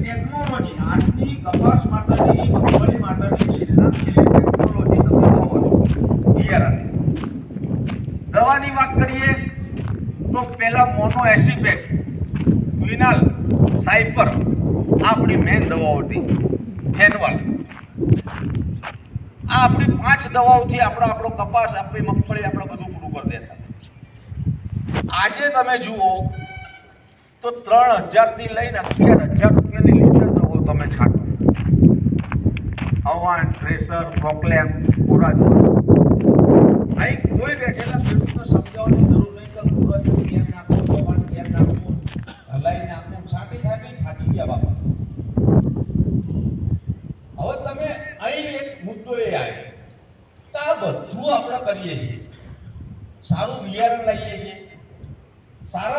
Technology આટલી કપાસ માતાની મગફળી માતાની છેલ્લા છેલ્લી ટેકનોલોજી તમે કહો છો. બિયારણ દવાની વાત કરીએ તો પહેલા મોનો એસિપેટ ક્વિનાલ સાયપર આપણી મેન દવાઓ હતી, ફેનવલ. આ આપણી પાંચ દવાઓથી આપણો આપણો કપાસ, આપણી મગફળી, આપણે બધું પૂરું કરી દેતા. આજે તમે જુઓ તો ત્રણ હજારથી લઈને અગિયાર હજાર રૂપિયાની તમે છાંટો. અવાન પ્રેશર, પ્રોક્લેમ કોરાજોન અહીં કોઈ બેઠેલા ખેડૂતને સમજાવવાની જરૂર નહીં કે કોરાજોન કેમ નાખો અવાન કેમ નાખો, હલાઈ નાખો, છાંટી છાંટી છાંટી ગયા બાપા. હવે તમે અહીં એક મુદ્દો એ આવ્યો તો આ બધું આપણે કરીએ છીએ. સારું બિયારણ લઈએ છીએ. સારા